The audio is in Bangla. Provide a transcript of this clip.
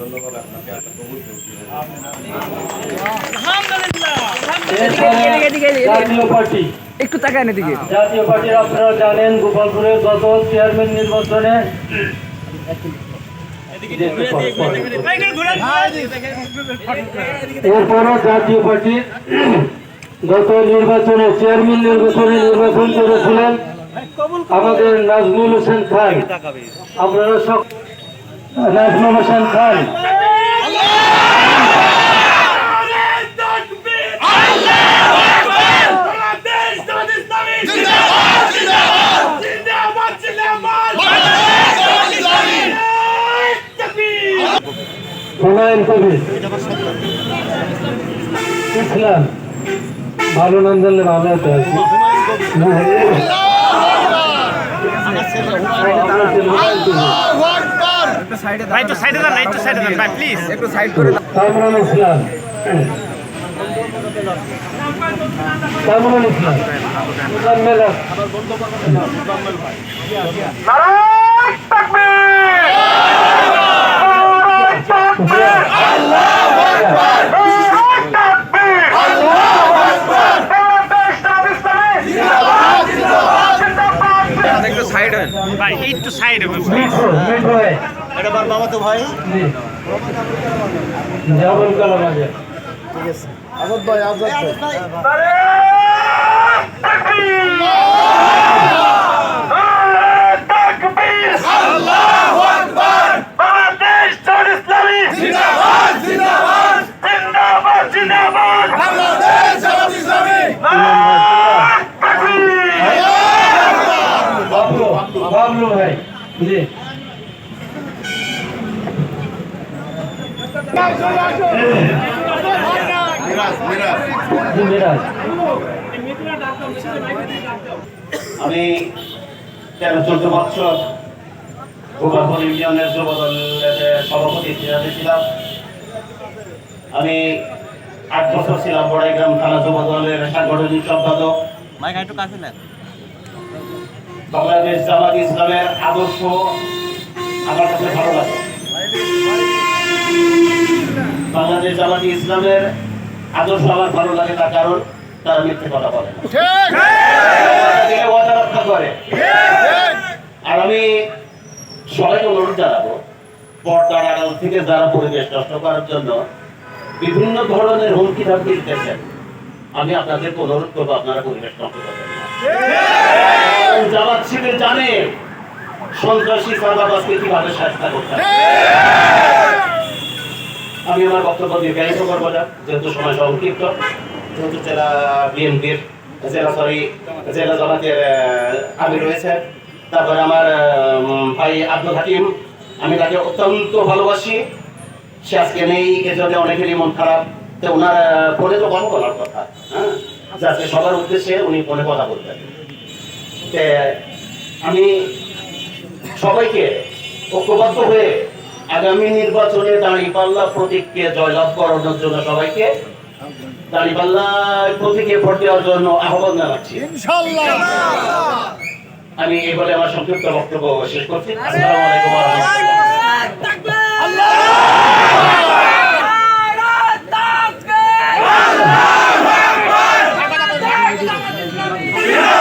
ধন্যবাদ আপনাকে একটা কবুল করছি এরপরে জাতীয় পার্টি। একটু জাতীয় পার্টির আপনারা জানেন গোপালপুরে গত চেয়ারম্যান নির্বাচনে এরপরও জাতীয় পার্টির গত নির্বাচনে চেয়ারম্যান নির্বাচনে নির্বাচন করেছিলেন। আমাদের নাজমুল হোসেন খান। আপনারা সব নাজমুল হোসেন খান। হুমায়ুন কবির। ইসলাম। ভালো নাম জানলে ভালো হতো আর কি। একটু সাইডে যান একটু সাইডে ভাই প্লিজ একটু সাইড করে কামরুল ইসলাম কামরুল ইসলাম মুজাম্মেল হক। একটু সাইড হন। ভাই একটু সাইডে ভাই। এটা আমার মামা তো ভাই। জাবুল কালাম আজাদ। আজাদ ভাই আজাদ ভাই। বাবলু ভাই জি। আমি তেরো চোদ্দ বছর গোপালপুর ইউনিয়নের যুব সভাপতি হিসাবে ছিলাম। আমি আট বছর ছিলাম বড়াইগ্রাম থানা যুব দলের সাংগঠনিক সম্পাদক। বাংলাদেশ জামাত ইসলামের আদর্শ আমার কাছে ভালো লাগে। বাংলাদেশ জামাত ইসলামের আদর্শ আমার ভালো লাগে তার কারণ তারা মিথ্যে কথা বলে ওয়াদা রক্ষা করে। আর আমি সবাইকে অনুরোধ জানাব পর্দার আড়াল থেকে যারা পরিবেশ নষ্ট করার জন্য বিভিন্ন ধরনের হুমকি ধামকি দিতেছেন আমি আপনাদের অনুরোধ করব আপনারা পরিবেশ নষ্ট করবেন না। জামাত শিবির জানে সন্ত্রাসী চাঁদাবাজকে কীভাবে শাস্তা করতে। আমি আমার বক্তব্য দীর্ঘায়িত করব না, যেহেতু সময় সংক্ষিপ্ত, যেহেতু জেলা বিএনপির জেলা সরি জেলা জামাতের আমি রয়েছে। তারপরে আমার ভাই আব্দুল হাকিম, আমি তাকে অত্যন্ত ভালোবাসি। সে আজকে নেই এজন্য অনেকেরই মন খারাপ। তো ওনার ফোনে তো কথা বলার কথা হ্যাঁ? যাতে সবার উদ্দেশ্যে উনি ফোনে কথা বলতেন আমি সবাইকে ঐক্যবদ্ধ হয়ে আগামী নির্বাচনে দাঁড়িপাল্লা প্রতীককে জয়লাভ করানোর জন্য সবাইকে দাঁড়িপাল্লা প্রতীকে ভোট দেওয়ার জন্য আহ্বান জানাচ্ছি। আমি এবারে বলে আমার সংক্ষিপ্ত বক্তব্য শেষ করছি। আসসালামু আলাইকুম ওয়া রাহমাতুল্লাহ।